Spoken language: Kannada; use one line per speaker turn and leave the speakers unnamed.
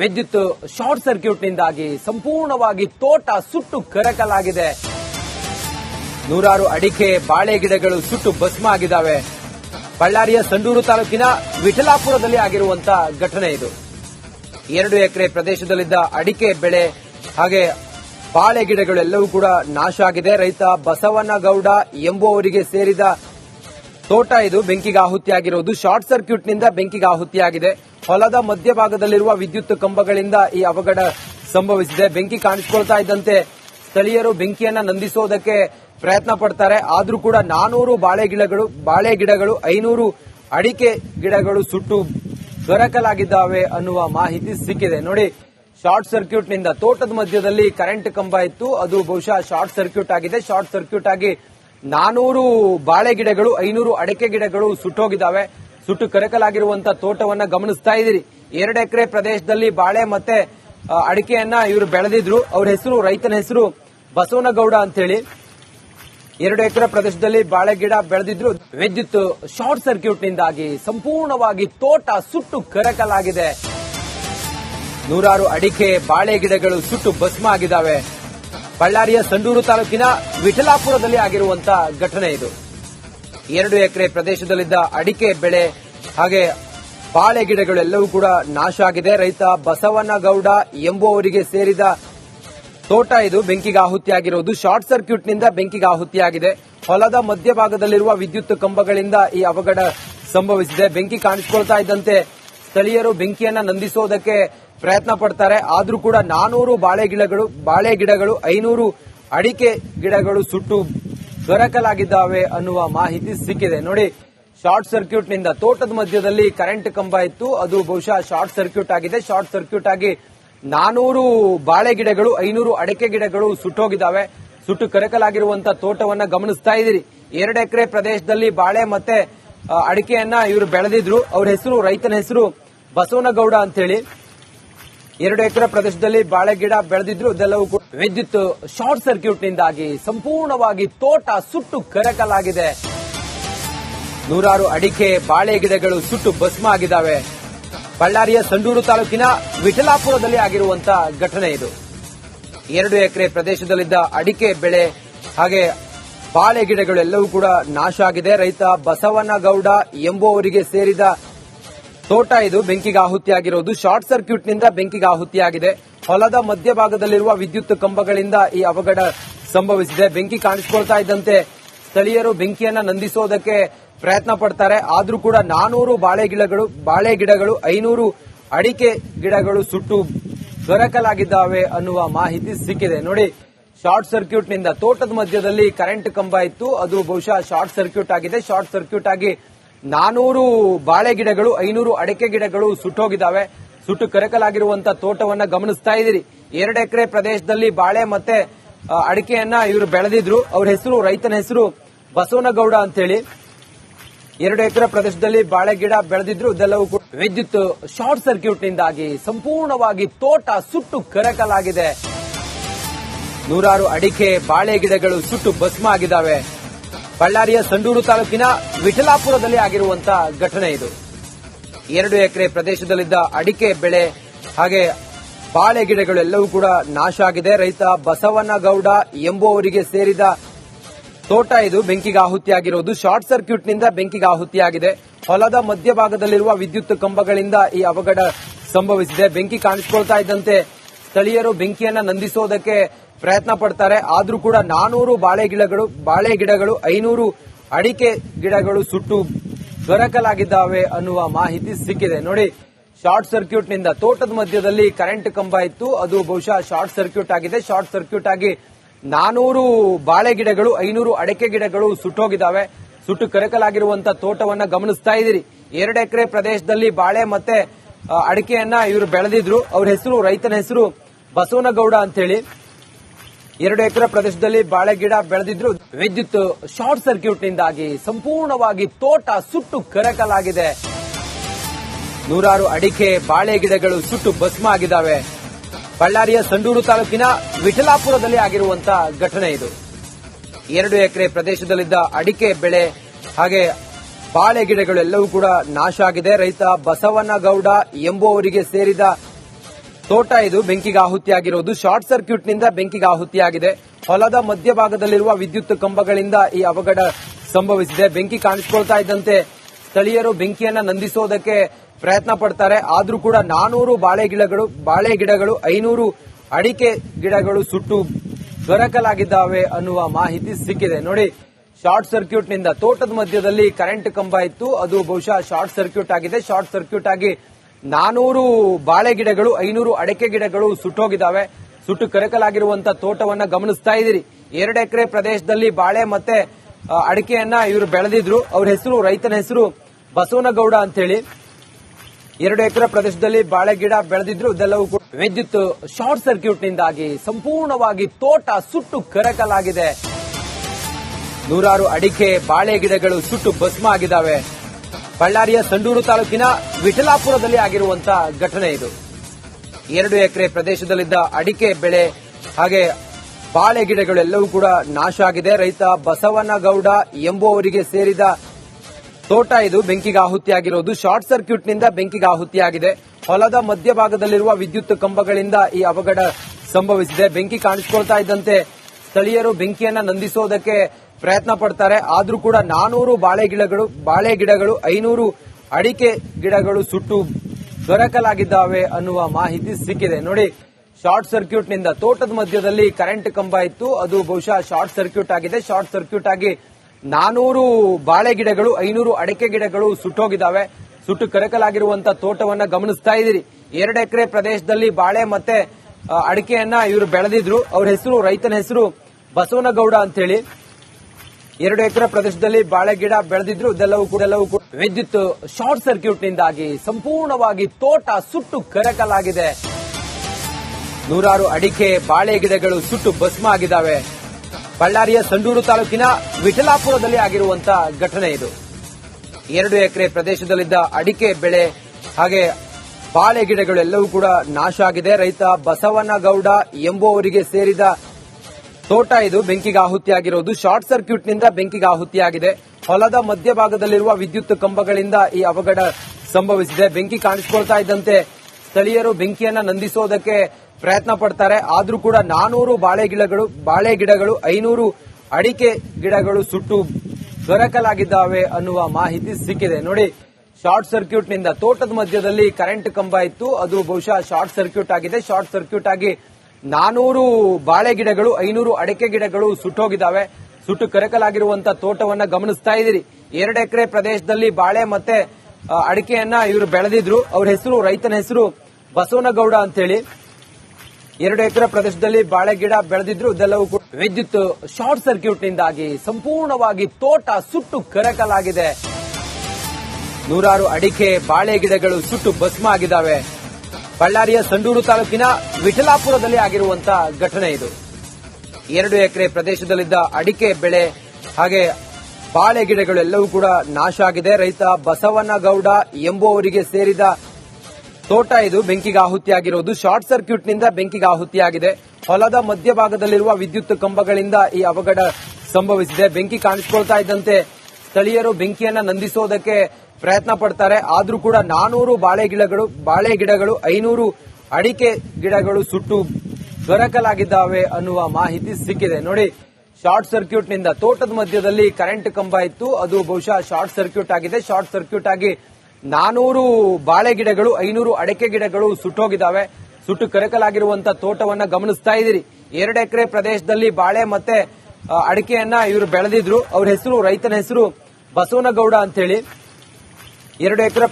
ವಿದ್ಯುತ್ ಶಾರ್ಟ್ ಸರ್ಕ್ಯೂಟ್ನಿಂದಾಗಿ ಸಂಪೂರ್ಣವಾಗಿ ತೋಟ ಸುಟ್ಟು ಕರಕಲಾಗಿದೆ. ನೂರಾರು ಅಡಿಕೆ, ಬಾಳೆ ಗಿಡಗಳು ಸುಟ್ಟು ಭಸ್ಮ ಆಗಿದ್ದಾವೆ ಬಳ್ಳಾರಿಯ ಸಂಡೂರು ತಾಲೂಕಿನ ವಿಠಲಾಪುರದಲ್ಲಿ ಆಗಿರುವಂತಹ ಘಟನೆ ಇದು. ಎರಡು ಎಕರೆ ಪ್ರದೇಶದಲ್ಲಿದ್ದ ಅಡಿಕೆ ಬೆಳೆ, ಹಾಗೆ ಬಾಳೆ ಗಿಡಗಳೆಲ್ಲವೂ ಕೂಡ ನಾಶ ಆಗಿದೆ. ರೈತ ಬಸವನಗೌಡ ಎಂಬುವವರಿಗೆ ಸೇರಿದ ತೋಟ ಇದು. ಬೆಂಕಿಗೆ ಆಹುತಿಯಾಗಿರುವುದು ಶಾರ್ಟ್ ಸರ್ಕ್ಯೂಟ್ನಿಂದ ಬೆಂಕಿಗೆ ಆಹುತಿಯಾಗಿದೆ. ಹೊಲದ ಮಧ್ಯಭಾಗದಲ್ಲಿರುವ ವಿದ್ಯುತ್ ಕಂಬಗಳಿಂದ ಈ ಅವಘಡ ಸಂಭವಿಸಿದೆ. ಬೆಂಕಿ ಕಾಣಿಸಿಕೊಳ್ತಾ ಇದ್ದಂತೆ ಸ್ಥಳೀಯರು ಬೆಂಕಿಯನ್ನ ನಂದಿಸೋದಕ್ಕೆ ಪ್ರಯತ್ನ ಪಡ್ತಾರೆ. ಆದರೂ ಕೂಡ ನಾನೂರು ಬಾಳೆ ಗಿಡಗಳು ಬಾಳೆ ಗಿಡಗಳು, ಐನೂರು ಅಡಿಕೆ ಗಿಡಗಳು ಸುಟ್ಟು ದೊರಕಲಾಗಿದ್ದಾವೆ ಅನ್ನುವ ಮಾಹಿತಿ ಸಿಕ್ಕಿದೆ. ನೋಡಿ, ಶಾರ್ಟ್ ಸರ್ಕ್ಯೂಟ್ನಿಂದ ತೋಟದ ಮಧ್ಯದಲ್ಲಿ ಕರೆಂಟ್ ಕಂಬ ಇತ್ತು. ಅದು ಬಹುಶಃ ಶಾರ್ಟ್ ಸರ್ಕ್ಯೂಟ್ ಆಗಿದೆ. ಶಾರ್ಟ್ ಸರ್ಕ್ಯೂಟ್ ಆಗಿ ನಾನೂರು ಬಾಳೆ ಗಿಡಗಳು, ಐನೂರು ಅಡಿಕೆ ಗಿಡಗಳು ಸುಟ್ಟೋಗಿದ್ದಾವೆ. ಸುಟ್ಟು ಕರಕಲಾಗಿರುವಂತಹ ತೋಟವನ್ನ ಗಮನಿಸ್ತಾ ಇದ್ದೀರಿ. ಎರಡು ಎಕರೆ ಪ್ರದೇಶದಲ್ಲಿ ಬಾಳೆ ಮತ್ತೆ ಅಡಿಕೆಯನ್ನ ಇವರು ಬೆಳೆದಿದ್ರು. ಅವ್ರ ಹೆಸರು ರೈತನ ಹೆಸರು ಬಸವನಗೌಡ ಅಂತ ಹೇಳಿ ಎರಡು ಎಕರೆ ಪ್ರದೇಶದಲ್ಲಿ ಬಾಳೆ ಗಿಡ ಬೆಳೆದಿದ್ರು. ವಿದ್ಯುತ್ ಶಾರ್ಟ್ ಸರ್ಕ್ಯೂಟ್ ನಿಂದಾಗಿ ಸಂಪೂರ್ಣವಾಗಿ ತೋಟ ಸುಟ್ಟು ಕರಕಲಾಗಿದೆ. ನೂರಾರು ಅಡಿಕೆ, ಬಾಳೆ ಗಿಡಗಳು ಸುಟ್ಟು ಭಸ್ಮ ಆಗಿದ್ದಾವೆ ಬಳ್ಳಾರಿಯ ಸಂಡೂರು ತಾಲೂಕಿನ ವಿಠಲಾಪುರದಲ್ಲಿ ಆಗಿರುವಂತಹ ಘಟನೆ ಇದು. ಎರಡು ಎಕರೆ ಪ್ರದೇಶದಲ್ಲಿದ್ದ ಅಡಿಕೆ ಬೆಳೆ ಹಾಗೆ ಬಾಳೆ ಗಿಡಗಳೆಲ್ಲವೂ ಕೂಡ ನಾಶ ಆಗಿದೆ. ರೈತ ಬಸವನಗೌಡ ಎಂಬುವವರಿಗೆ ಸೇರಿದ ತೋಟ ಇದು. ಬೆಂಕಿಗೆ ಆಹುತಿಯಾಗಿರುವುದು ಶಾರ್ಟ್ ಸರ್ಕ್ಯೂಟ್ನಿಂದ ಬೆಂಕಿಗೆ ಆಹುತಿಯಾಗಿದೆ ಹೊಲದ ಮಧ್ಯಭಾಗದಲ್ಲಿರುವ ವಿದ್ಯುತ್ ಕಂಬಗಳಿಂದ ಈ ಅವಘಡ ಸಂಭವಿಸಿದೆ. ಬೆಂಕಿ ಕಾಣಿಸಿಕೊಳ್ತಾ ಇದ್ದಂತೆ ಸ್ಥಳೀಯರು ಬೆಂಕಿಯನ್ನ ನಂದಿಸೋದಕ್ಕೆ ಪ್ರಯತ್ನ ಪಡ್ತಾರೆ. ಆದರೂ ಕೂಡ ನಾನೂರು ಬಾಳೆ ಗಿಡಗಳು ಬಾಳೆ ಗಿಡಗಳು, ಐನೂರು ಅಡಿಕೆ ಗಿಡಗಳು ಸುಟ್ಟು ದೊರಕಲಾಗಿದ್ದಾವೆ ಅನ್ನುವ ಮಾಹಿತಿ ಸಿಕ್ಕಿದೆ. ನೋಡಿ ಶಾರ್ಟ್ ಸರ್ಕ್ಯೂಟ್ನಿಂದ ತೋಟದ ಮಧ್ಯದಲ್ಲಿ ಕರೆಂಟ್ ಕಂಬ ಇತ್ತು. ಅದು ಬಹುಶಃ ಶಾರ್ಟ್ ಸರ್ಕ್ಯೂಟ್ ಆಗಿದೆ. ಶಾರ್ಟ್ ಸರ್ಕ್ಯೂಟ್ ಆಗಿ ನಾನೂರು ಬಾಳೆ ಗಿಡಗಳು, ಐನೂರು ಅಡಿಕೆ ಗಿಡಗಳು ಸುಟ್ಟೋಗಿದ್ದಾವೆ. ಸುಟ್ಟು ಕರಕಲಾಗಿರುವಂತಹ ತೋಟವನ್ನ ಗಮನಿಸ್ತಾ ಇದ್ದೀರಿ. ಎರಡು ಎಕರೆ ಪ್ರದೇಶದಲ್ಲಿ ಬಾಳೆ ಮತ್ತೆ ಅಡಿಕೆಯನ್ನ ಇವರು ಬೆಳೆದಿದ್ರು. ಅವ್ರ ಹೆಸರು, ರೈತನ ಹೆಸರು ಬಸವನಗೌಡ ಅಂತ ಹೇಳಿ ಎರಡು ಎಕರೆ ಪ್ರದೇಶದಲ್ಲಿ ಬಾಳೆ ಗಿಡ ಬೆಳೆದಿದ್ರು. ಇದೆಲ್ಲವೂ ಕೂಡ ವಿದ್ಯುತ್ ಶಾರ್ಟ್ ಸರ್ಕ್ಯೂಟ್ ನಿಂದಾಗಿ ಸಂಪೂರ್ಣವಾಗಿ ತೋಟ ಸುಟ್ಟು ಕರಕಲಾಗಿದೆ. ನೂರಾರು ಅಡಿಕೆ, ಬಾಳೆ ಗಿಡಗಳು ಸುಟ್ಟು ಭಸ್ಮ ಆಗಿದ್ದಾವೆ ಬಳ್ಳಾರಿಯ ಸಂಡೂರು ತಾಲೂಕಿನ ವಿಠಲಾಪುರದಲ್ಲಿ ಆಗಿರುವಂತಹ ಘಟನೆ ಇದು. ಎರಡು ಎಕರೆ ಪ್ರದೇಶದಲ್ಲಿದ್ದ ಅಡಿಕೆ ಬೆಳೆ, ಹಾಗೆ ಬಾಳೆ ಗಿಡಗಳೆಲ್ಲವೂ ಕೂಡ ನಾಶ ಆಗಿದೆ. ರೈತ ಬಸವನಗೌಡ ಎಂಬುವವರಿಗೆ ಸೇರಿದ ತೋಟ ಇದು. ಬೆಂಕಿಗೆ ಆಹುತಿಯಾಗಿರೋದು. ಶಾರ್ಟ್ ಸರ್ಕ್ಯೂಟ್ನಿಂದ ಬೆಂಕಿಗೆ ಆಹುತಿಯಾಗಿದೆ. ಹೊಲದ ಮಧ್ಯಭಾಗದಲ್ಲಿರುವ ವಿದ್ಯುತ್ ಕಂಬಗಳಿಂದ ಈ ಅವಘಡ ಸಂಭವಿಸಿದೆ. ಬೆಂಕಿ ಕಾಣಿಸಿಕೊಳ್ತಾ ಇದ್ದಂತೆ ಸ್ಥಳೀಯರು ಬೆಂಕಿಯನ್ನ ನಂದಿಸೋದಕ್ಕೆ ಪ್ರಯತ್ನ ಪಡ್ತಾರೆ. ಆದ್ರೂ ಕೂಡ ನಾನೂರು ಬಾಳೆ ಗಿಡಗಳು ಬಾಳೆ ಗಿಡಗಳು, ಐನೂರು ಅಡಿಕೆ ಗಿಡಗಳು ಸುಟ್ಟು ದೊರಕಲಾಗಿದ್ದಾವೆ ಅನ್ನುವ ಮಾಹಿತಿ ಸಿಕ್ಕಿದೆ. ನೋಡಿ, ಶಾರ್ಟ್ ಸರ್ಕ್ಯೂಟ್ನಿಂದ ತೋಟದ ಮಧ್ಯದಲ್ಲಿ ಕರೆಂಟ್ ಕಂಬ ಇತ್ತು. ಅದು ಬಹುಶಃ ಶಾರ್ಟ್ ಸರ್ಕ್ಯೂಟ್ ಆಗಿದೆ. ಶಾರ್ಟ್ ಸರ್ಕ್ಯೂಟ್ ಆಗಿ ನಾನೂರು ಬಾಳೆ ಗಿಡಗಳು, ಐನೂರು ಅಡಿಕೆ ಗಿಡಗಳು ಸುಟ್ಟೋಗಿದ್ದಾವೆ. ಸುಟ್ಟು ಕರಕಲಾಗಿರುವಂತಹ ತೋಟವನ್ನ ಗಮನಿಸ್ತಾ ಇದ್ದೀರಿ. ಎರಡು ಎಕರೆ ಪ್ರದೇಶದಲ್ಲಿ ಬಾಳೆ ಮತ್ತೆ ಅಡಿಕೆಯನ್ನ ಇವರು ಬೆಳೆದಿದ್ರು. ಅವ್ರ ಹೆಸರು, ರೈತನ ಹೆಸರು ಬಸವನಗೌಡ ಅಂತ ಹೇಳಿ ಎರಡು ಎಕರೆ ಪ್ರದೇಶದಲ್ಲಿ ಬಾಳೆ ಗಿಡ ಬೆಳೆದಿದ್ರು, ಇದೆಲ್ಲವೂ ಕೂಡ ವಿದ್ಯುತ್ ಶಾರ್ಟ್ ಸರ್ಕ್ಯೂಟ್ ನಿಂದಾಗಿ ಸಂಪೂರ್ಣವಾಗಿ ತೋಟ ಸುಟ್ಟು ಕರಕಲಾಗಿದೆ. ನೂರಾರು ಅಡಿಕೆ, ಬಾಳೆ ಗಿಡಗಳು ಸುಟ್ಟು ಭಸ್ಮ ಆಗಿದ್ದಾವೆ ಬಳ್ಳಾರಿಯ ಸಂಡೂರು ತಾಲೂಕಿನ ವಿಠಲಾಪುರದಲ್ಲಿ ಆಗಿರುವಂತಹ ಘಟನೆ ಇದು. ಎರಡು ಎಕರೆ ಪ್ರದೇಶದಲ್ಲಿದ್ದ ಅಡಿಕೆ ಬೆಳೆ, ಹಾಗೆ ಬಾಳೆ ಗಿಡಗಳೆಲ್ಲವೂ ಕೂಡ ನಾಶ ಆಗಿದೆ. ರೈತ ಬಸವನಗೌಡ ಎಂಬುವವರಿಗೆ ಸೇರಿದ ತೋಟ ಇದು ಬೆಂಕಿಗೆ ಆಹುತಿಯಾಗಿರೋದು. ಶಾರ್ಟ್ ಸರ್ಕ್ಯೂಟ್ನಿಂದ ಬೆಂಕಿಗೆ ಆಹುತಿಯಾಗಿದೆ. ಹೊಲದ ಮಧ್ಯಭಾಗದಲ್ಲಿರುವ ವಿದ್ಯುತ್ ಕಂಬಗಳಿಂದ ಈ ಅವಘಡ ಸಂಭವಿಸಿದೆ. ಬೆಂಕಿ ಕಾಣಿಸಿಕೊಳ್ತಾ ಇದ್ದಂತೆ ಸ್ಥಳೀಯರು ಬೆಂಕಿಯನ್ನ ನಂದಿಸೋದಕ್ಕೆ ಪ್ರಯತ್ನ ಪಡ್ತಾರೆ. ಆದರೂ ಕೂಡ ನಾನೂರು ಬಾಳೆ ಗಿಡಗಳು ಬಾಳೆ ಗಿಡಗಳು, ಐನೂರು ಅಡಿಕೆ ಗಿಡಗಳು ಸುಟ್ಟು ದೊರಕಲಾಗಿದ್ದಾವೆ ಅನ್ನುವ ಮಾಹಿತಿ ಸಿಕ್ಕಿದೆ. ನೋಡಿ, ಶಾರ್ಟ್ ಸರ್ಕ್ಯೂಟ್ನಿಂದ ತೋಟದ ಮಧ್ಯದಲ್ಲಿ ಕರೆಂಟ್ ಕಂಬ ಇತ್ತು. ಅದು ಬಹುಶಃ ಶಾರ್ಟ್ ಸರ್ಕ್ಯೂಟ್ ಆಗಿದೆ. ಶಾರ್ಟ್ ಸರ್ಕ್ಯೂಟ್ ಆಗಿ ನಾನೂರು ಬಾಳೆ ಗಿಡಗಳು, ಐನೂರು ಅಡಕೆ ಗಿಡಗಳು ಸುಟ್ಟೋಗಿದ್ದಾವೆ. ಸುಟ್ಟು ಕರಕಲಾಗಿರುವಂತಹ ತೋಟವನ್ನ ಗಮನಿಸ್ತಾ ಇದ್ದೀರಿ. ಎರಡು ಎಕರೆ ಪ್ರದೇಶದಲ್ಲಿ ಬಾಳೆ ಮತ್ತೆ ಅಡಿಕೆಯನ್ನ ಇವರು ಬೆಳೆದಿದ್ರು. ಅವ್ರ ಹೆಸರು, ರೈತನ ಹೆಸರು ಬಸವನಗೌಡ ಅಂತ ಹೇಳಿ ಎರಡು ಎಕರೆ ಪ್ರದೇಶದಲ್ಲಿ ಬಾಳೆ ಗಿಡ ಬೆಳೆದಿದ್ರು. ವಿದ್ಯುತ್ ಶಾರ್ಟ್ ಸರ್ಕ್ಯೂಟ್ ನಿಂದಾಗಿ ಸಂಪೂರ್ಣವಾಗಿ ತೋಟ ಸುಟ್ಟು ಕರಕಲಾಗಿದೆ. ನೂರಾರು ಅಡಿಕೆ, ಬಾಳೆ ಗಿಡಗಳು ಸುಟ್ಟು ಭಸ್ಮ ಆಗಿದ್ದಾವೆ. ಬಳ್ಳಾರಿಯ ಸಂಡೂರು ತಾಲೂಕಿನ ವಿಠಲಾಪುರದಲ್ಲಿ ಆಗಿರುವಂತಹ ಘಟನೆ ಇದು. ಎರಡು ಎಕರೆ ಪ್ರದೇಶದಲ್ಲಿದ್ದ ಅಡಿಕೆ ಬೆಳೆ ಹಾಗೆ ಬಾಳೆ ಗಿಡಗಳೆಲ್ಲವೂ ಕೂಡ ನಾಶ ಆಗಿದೆ. ರೈತ ಬಸವನಗೌಡ ಎಂಬುವವರಿಗೆ ಸೇರಿದ ತೋಟ ಇದು. ಬೆಂಕಿಗೆ ಆಹುತಿಯಾಗಿರೋದು ಶಾರ್ಟ್ ಸರ್ಕ್ಯೂಟ್ನಿಂದ ಬೆಂಕಿಗೆ ಆಹುತಿಯಾಗಿದೆ ಹೊಲದ ಮಧ್ಯಭಾಗದಲ್ಲಿರುವ ವಿದ್ಯುತ್ ಕಂಬಗಳಿಂದ ಈ ಅವಘಡ ಸಂಭವಿಸಿದೆ. ಬೆಂಕಿ ಕಾಣಿಸಿಕೊಳ್ತಾ ಇದ್ದಂತೆ ಸ್ಥಳೀಯರು ಬೆಂಕಿಯನ್ನ ನಂದಿಸೋದಕ್ಕೆ ಪ್ರಯತ್ನ ಪಡ್ತಾರೆ. ಆದ್ರೂ ಕೂಡ ನಾನೂರು ಬಾಳೆ ಗಿಡಗಳು ಬಾಳೆ ಗಿಡಗಳು, ಐನೂರು ಅಡಿಕೆ ಗಿಡಗಳು ಸುಟ್ಟು ದೊರಕಲಾಗಿದ್ದಾವೆ ಅನ್ನುವ ಮಾಹಿತಿ ಸಿಕ್ಕಿದೆ. ನೋಡಿ, ಶಾರ್ಟ್ ಸರ್ಕ್ಯೂಟ್ನಿಂದ ತೋಟದ ಮಧ್ಯದಲ್ಲಿ ಕರೆಂಟ್ ಕಂಬ ಇತ್ತು. ಅದು ಬಹುಶಃ ಶಾರ್ಟ್ ಸರ್ಕ್ಯೂಟ್ ಆಗಿದೆ. ಶಾರ್ಟ್ ಸರ್ಕ್ಯೂಟ್ ಆಗಿ ನಾನೂರು ಬಾಳೆ ಗಿಡಗಳು, ಐನೂರು ಅಡಕೆ ಗಿಡಗಳು ಸುಟ್ಟೋಗಿದ್ದಾವೆ. ಸುಟ್ಟು ಕರಕಲಾಗಿರುವಂತಹ ತೋಟವನ್ನ ಗಮನಿಸ್ತಾ ಇದ್ದೀರಿ. ಎರಡು ಎಕರೆ ಪ್ರದೇಶದಲ್ಲಿ ಬಾಳೆ ಮತ್ತೆ ಅಡಿಕೆಯನ್ನ ಇವರು ಬೆಳೆದಿದ್ರು. ಅವ್ರ ಹೆಸರು, ರೈತನ ಹೆಸರು ಬಸವನಗೌಡ ಅಂತ ಹೇಳಿ ಎರಡು ಎಕರೆ ಪ್ರದೇಶದಲ್ಲಿ ಬಾಳೆ ಗಿಡ ಬೆಳೆದಿದ್ರು ಇದೆಲ್ಲವೂ ಕೂಡ ವಿದ್ಯುತ್ ಶಾರ್ಟ್ ಸರ್ಕ್ಯೂಟ್ ನಿಂದಾಗಿ ಸಂಪೂರ್ಣವಾಗಿ ತೋಟ ಸುಟ್ಟು ಕರಕಲಾಗಿದೆ. ನೂರಾರು ಅಡಿಕೆ, ಬಾಳೆ ಗಿಡಗಳು ಸುಟ್ಟು ಭಸ್ಮ ಆಗಿದ್ದಾವೆ ಬಳ್ಳಾರಿಯ ಸಂಡೂರು ತಾಲೂಕಿನ ವಿಠಲಾಪುರದಲ್ಲಿ ಆಗಿರುವಂತಹ ಘಟನೆ ಇದು. ಎರಡು ಎಕರೆ ಪ್ರದೇಶದಲ್ಲಿದ್ದ ಅಡಿಕೆ ಬೆಳೆ ಹಾಗೆ ಬಾಳೆ ಗಿಡಗಳೆಲ್ಲವೂ ಕೂಡ ನಾಶ ಆಗಿದೆ. ರೈತ ಬಸವನಗೌಡ ಎಂಬುವವರಿಗೆ ಸೇರಿದ ತೋಟ ಇದು ಬೆಂಕಿಗೆ ಆಹುತಿಯಾಗಿರೋದು. ಶಾರ್ಟ್ ಸರ್ಕ್ಯೂಟ್ನಿಂದ ಬೆಂಕಿಗೆ ಆಹುತಿಯಾಗಿದೆ. ಹೊಲದ ಮಧ್ಯಭಾಗದಲ್ಲಿರುವ ವಿದ್ಯುತ್ ಕಂಬಗಳಿಂದ ಈ ಅವಘಡ ಸಂಭವಿಸಿದೆ. ಬೆಂಕಿ ಕಾಣಿಸಿಕೊಳ್ತಾ ಇದ್ದಂತೆ ಸ್ಥಳೀಯರು ಬೆಂಕಿಯನ್ನ ನಂದಿಸೋದಕ್ಕೆ ಪ್ರಯತ್ನ ಪಡ್ತಾರೆ. ಆದರೂ ಕೂಡ ನಾನೂರು ಬಾಳೆ ಗಿಡಗಳು ಬಾಳೆ ಗಿಡಗಳು, ಐನೂರು ಅಡಿಕೆ ಗಿಡಗಳು ಸುಟ್ಟು ದೊರಕಲಾಗಿದ್ದಾವೆ ಅನ್ನುವ ಮಾಹಿತಿ ಸಿಕ್ಕಿದೆ. ನೋಡಿ, ಶಾರ್ಟ್ ಸರ್ಕ್ಯೂಟ್ನಿಂದ ತೋಟದ ಮಧ್ಯದಲ್ಲಿ ಕರೆಂಟ್ ಕಂಬ ಇತ್ತು. ಅದು ಬಹುಶಃ ಶಾರ್ಟ್ ಸರ್ಕ್ಯೂಟ್ ಆಗಿದೆ. ಶಾರ್ಟ್ ಸರ್ಕ್ಯೂಟ್ ಆಗಿ ನಾನೂರು ಬಾಳೆ ಗಿಡಗಳು, ಐನೂರು ಅಡಕೆ ಗಿಡಗಳು ಸುಟ್ಟೋಗಿದ್ದಾವೆ. ಸುಟ್ಟು ಕರಕಲಾಗಿರುವಂತ ತೋಟವನ್ನ ಗಮನಿಸ್ತಾ ಇದ್ದೀರಿ. ಎರಡು ಎಕರೆ ಪ್ರದೇಶದಲ್ಲಿ ಬಾಳೆ ಮತ್ತೆ ಅಡಿಕೆಯನ್ನ ಇವರು ಬೆಳೆದಿದ್ರು. ಅವ್ರ ಹೆಸರು, ರೈತನ ಹೆಸರು ಬಸವನಗೌಡ ಅಂತ ಹೇಳಿ ಎರಡು ಎಕರೆ ಪ್ರದೇಶದಲ್ಲಿ ಬಾಳೆ ಗಿಡ ಬೆಳೆದಿದ್ರು. ಇದೆಲ್ಲವೂ ಕೂಡ, ಎಲ್ಲವೂ ಕೂಡ ವಿದ್ಯುತ್ ಶಾರ್ಟ್ ಸರ್ಕ್ಯೂಟ್ ನಿಂದಾಗಿ ಸಂಪೂರ್ಣವಾಗಿ ತೋಟ ಸುಟ್ಟು ಕರಕಲಾಗಿದೆ. ನೂರಾರು ಅಡಿಕೆ, ಬಾಳೆ ಗಿಡಗಳು ಸುಟ್ಟು ಭಸ್ಮ ಆಗಿದ್ದಾವೆ. ಬಳ್ಳಾರಿಯ ಸಂಡೂರು ತಾಲೂಕಿನ ವಿಠಲಾಪುರದಲ್ಲಿ ಆಗಿರುವಂತಹ ಘಟನೆ ಇದು. ಎರಡು ಎಕರೆ ಪ್ರದೇಶದಲ್ಲಿದ್ದ ಅಡಿಕೆ ಬೆಳೆ ಹಾಗೆ ಬಾಳೆ ಗಿಡಗಳೆಲ್ಲವೂ ಕೂಡ ನಾಶ ಆಗಿದೆ. ರೈತ ಬಸವನಗೌಡ ಎಂಬುವವರಿಗೆ ಸೇರಿದ ತೋಟ ಇದು. ಬೆಂಕಿಗೆ ಆಹುತಿಯಾಗಿರೋದು ಶಾರ್ಟ್ ಸರ್ಕ್ಯೂಟ್ನಿಂದ ಬೆಂಕಿಗೆ ಆಹುತಿಯಾಗಿದೆ ಹೊಲದ ಮಧ್ಯಭಾಗದಲ್ಲಿರುವ ವಿದ್ಯುತ್ ಕಂಬಗಳಿಂದ ಈ ಅವಘಡ ಸಂಭವಿಸಿದೆ. ಬೆಂಕಿ ಕಾಣಿಸಿಕೊಳ್ತಾ ಇದ್ದಂತೆ ಸ್ಥಳೀಯರು ಬೆಂಕಿಯನ್ನ ನಂದಿಸೋದಕ್ಕೆ ಪ್ರಯತ್ನ ಪಡ್ತಾರೆ. ಆದ್ರೂ ಕೂಡ ನಾನೂರು ಬಾಳೆ ಗಿಡಗಳು ಬಾಳೆ ಗಿಡಗಳು, ಐನೂರು ಅಡಿಕೆ ಗಿಡಗಳು ಸುಟ್ಟು ದೊರಕಲಾಗಿದ್ದಾವೆ ಅನ್ನುವ ಮಾಹಿತಿ ಸಿಕ್ಕಿದೆ. ನೋಡಿ, ಶಾರ್ಟ್ ಸರ್ಕ್ಯೂಟ್ನಿಂದ ತೋಟದ ಮಧ್ಯದಲ್ಲಿ ಕರೆಂಟ್ ಕಂಬ ಇತ್ತು. ಅದು ಬಹುಶಃ ಶಾರ್ಟ್ ಸರ್ಕ್ಯೂಟ್ ಆಗಿದೆ. ಶಾರ್ಟ್ ಸರ್ಕ್ಯೂಟ್ ಆಗಿ ನಾನೂರು ಬಾಳೆ ಗಿಡಗಳು, ಐನೂರು ಅಡಿಕೆ ಗಿಡಗಳು ಸುಟ್ಟೋಗಿದ್ದಾವೆ. ಸುಟ್ಟು ಕರಕಲಾಗಿರುವಂತಹ ತೋಟವನ್ನ ಗಮನಿಸ್ತಾ ಇದ್ದೀರಿ. ಎರಡು ಎಕರೆ ಪ್ರದೇಶದಲ್ಲಿ ಬಾಳೆ ಮತ್ತೆ ಅಡಿಕೆಯನ್ನ ಇವರು ಬೆಳೆದಿದ್ರು. ಅವ್ರ ಹೆಸರು, ರೈತನ ಹೆಸರು ಬಸವನಗೌಡ ಅಂತ ಹೇಳಿ ಎರಡು ಎಕರೆ ಪ್ರದೇಶದಲ್ಲಿ ಬಾಳೆ ಗಿಡ ಬೆಳೆದಿದ್ರು ಇದೆಲ್ಲವೂ ಕೂಡ ವಿದ್ಯುತ್ ಶಾರ್ಟ್ ಸರ್ಕ್ಯೂಟ್ ನಿಂದಾಗಿ ಸಂಪೂರ್ಣವಾಗಿ ತೋಟ ಸುಟ್ಟು ಕರಕಲಾಗಿದೆ. ನೂರಾರು ಅಡಿಕೆ, ಬಾಳೆ ಗಿಡಗಳು ಸುಟ್ಟು ಭಸ್ಮ ಆಗಿದ್ದಾವೆ ಬಳ್ಳಾರಿಯ ಸಂಡೂರು ತಾಲೂಕಿನ ವಿಠಲಾಪುರದಲ್ಲಿ ಆಗಿರುವಂತಹ ಘಟನೆ ಇದು. ಎರಡು ಎಕರೆ ಪ್ರದೇಶದಲ್ಲಿದ್ದ ಅಡಿಕೆ ಬೆಳೆ, ಹಾಗೆ ಬಾಳೆ ಗಿಡಗಳೆಲ್ಲವೂ ಕೂಡ ನಾಶ ಆಗಿದೆ. ರೈತ ಬಸವನಗೌಡ ಎಂಬುವವರಿಗೆ ಸೇರಿದ ತೋಟ ಇದು ಬೆಂಕಿಗೆ ಆಹುತಿಯಾಗಿರೋದು. ಶಾರ್ಟ್ ಸರ್ಕ್ಯೂಟ್ನಿಂದ ಬೆಂಕಿಗೆ ಆಹುತಿಯಾಗಿದೆ. ಹೊಲದ ಮಧ್ಯಭಾಗದಲ್ಲಿರುವ ವಿದ್ಯುತ್ ಕಂಬಗಳಿಂದ ಈ ಅವಘಡ ಸಂಭವಿಸಿದೆ. ಬೆಂಕಿ ಕಾಣಿಸಿಕೊಳ್ತಾ ಇದ್ದಂತೆ ಸ್ಥಳೀಯರು ಬೆಂಕಿಯನ್ನ ನಂದಿಸೋದಕ್ಕೆ ಪ್ರಯತ್ನ ಪಡ್ತಾರೆ. ಆದರೂ ಕೂಡ ನಾನೂರು ಬಾಳೆ ಗಿಡಗಳು ಬಾಳೆ ಗಿಡಗಳು, ಐನೂರು ಅಡಿಕೆ ಗಿಡಗಳು ಸುಟ್ಟು ದೊರಕಲಾಗಿದ್ದಾವೆ ಅನ್ನುವ ಮಾಹಿತಿ ಸಿಕ್ಕಿದೆ. ನೋಡಿ, ಶಾರ್ಟ್ ಸರ್ಕ್ಯೂಟ್ನಿಂದ ತೋಟದ ಮಧ್ಯದಲ್ಲಿ ಕರೆಂಟ್ ಕಂಬ ಇತ್ತು. ಅದು ಬಹುಶಃ ಶಾರ್ಟ್ ಸರ್ಕ್ಯೂಟ್ ಆಗಿದೆ. ಶಾರ್ಟ್ ಸರ್ಕ್ಯೂಟ್ ಆಗಿ ನಾನೂರು ಬಾಳೆ ಗಿಡಗಳು, ಐನೂರು ಅಡಿಕೆ ಗಿಡಗಳು ಸುಟ್ಟೋಗಿದ್ದಾವೆ. ಸುಟ್ಟು ಕರಕಲಾಗಿರುವಂತ ತೋಟವನ್ನ ಗಮನಿಸ್ತಾ ಇದ್ದೀರಿ. ಎರಡು ಎಕರೆ ಪ್ರದೇಶದಲ್ಲಿ ಬಾಳೆ ಮತ್ತೆ ಅಡಿಕೆಯನ್ನ ಇವರು ಬೆಳೆದಿದ್ರು. ಅವ್ರ ಹೆಸರು ರೈತನ ಹೆಸರು ಬಸವನಗೌಡ ಅಂತ ಹೇಳಿ ಎರಡು ಎಕರೆ